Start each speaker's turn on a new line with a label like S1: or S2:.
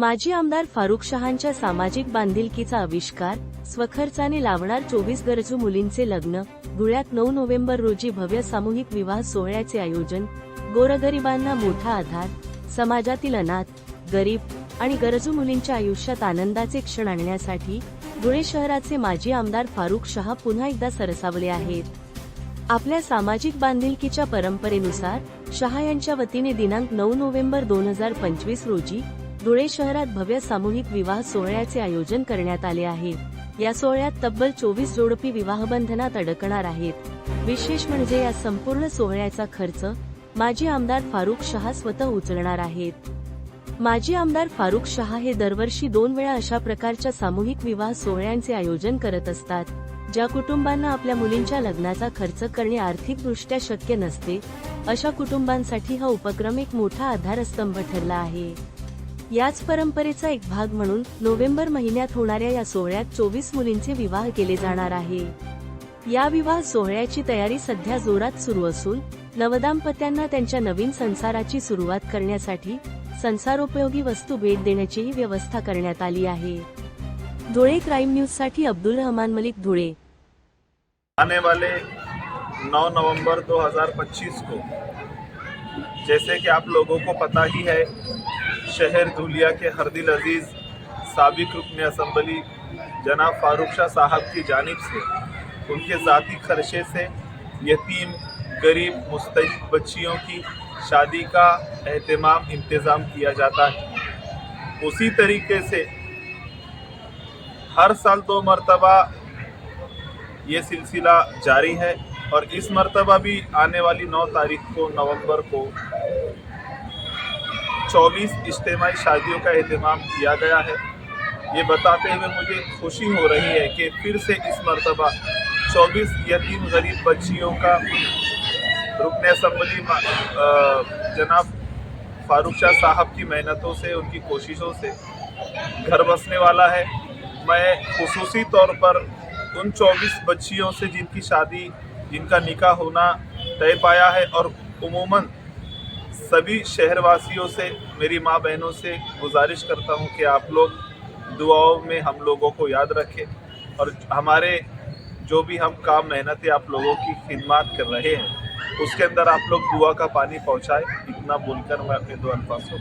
S1: माजी आमदार फारुख शहांच्या सामाजिक बांधिलकीचा आविष्कार स्वखर्चाने लावणार चोवीस गरजू मुलींचे लग्न धुळ्यात नऊ नोव्हेंबर रोजी भव्य सामूहिक विवाह सोहळ्याचे आयोजन गोरगरिबांना मोठा आधार समाजातील अनाथ गरीब आणि गरजू मुलींच्या आयुष्यात आनंदाचे क्षण आणण्यासाठी धुळे शहराचे माजी आमदार फारुख शहा पुन्हा एकदा सरसावले आहेत. आपल्या सामाजिक बांधिलकीच्या परंपरेनुसार शहा यांच्या वतीने दिनांक नऊ नोव्हेंबर दोन हजार पंचवीस रोजी धुळे शहरात भव्य सामूहिक विवाह सोहळ्याचे आयोजन करण्यात आले आहे. या सोहळ्यात तब्बल चोवीस जोडपी विवाहबंधनात अडकणार आहेत. विशेष म्हणजे या संपूर्ण सोहळ्याचा खर्च माजी आमदार फारुख शहा स्वतः उचलणार आहेत. माजी आमदार फारुख शहा हे दरवर्षी दोन वेळा अशा प्रकारच्या सामूहिक विवाह सोहळ्यांचे आयोजन करत असतात ज्या कुटुंबांना आपल्या मुलींच्या लग्नाचा खर्च करणे आर्थिकदृष्ट्या शक्य नसते अशा कुटुंबांसाठी हा उपक्रम एक मोठा आधारस्तंभ ठरला आहे. याच परंपरेचा एक भाग म्हणून नोव्हेंबर महिन्यात होणाऱ्या या सोहळ्यात चोवीस मुलींचे विवाह केले जाणार आहे. या विवाह सोहळ्याची तयारी सध्या जोरात सुरू असून नवदाम्पत्यांना त्यांच्या नवीन संसाराची सुरुवात करण्यासाठी संसारोपयोगी वस्तू भेट देण्याचीही व्यवस्था करण्यात आली आहे. धुळे क्राईम न्यूजसाठी अब्दुल रहमान मलिक धुळे.
S2: आने वाले 9 नवंबर 2025 को जैसे कि आप लोगों को पता ही है, शहर धुलिया के हरदिल अज़ीज़, सबक रुकन असम्बली, जनाब फारूक शाह साहब की जानब से, उनके ज़ाती खर्चे से, यतीम, गरीब मुस्तक बच्चियों की शादी का एहतमाम इंतज़ाम किया जाता है। उसी तरीके से हर साल दो मरतबा ये सिलसिला जारी है। और इस मरतबा भी आने वाली 9 तारीख को, नवंबर को। 24 इज्तमी शादियों का अहतमाम किया गया है। ये बताते हुए मुझे खुशी हो रही है कि फिर से इस मरतबा 24 यतीम गरीब बच्चियों का रुकन असम्बली जनाब फारूक शाह साहब की मेहनतों से, उनकी कोशिशों से घर बसने वाला है। मैं खसूसी तौर पर उन 24 बच्चियों से जिनकी शादी जिनका निकाह होना तय पाया है और उमूमन सभी शहरवासियों से, मेरी माँ बहनों से गुजारिश करता हूँ कि आप लोग दुआओं में हम लोगों को याद रखें और हमारे जो भी हम काम मेहनत आप लोगों की खिदमत कर रहे हैं, उसके अंदर आप लोग दुआ का पानी पहुँचाए, इतना बोलकर मैं अपने दो अल्फाज को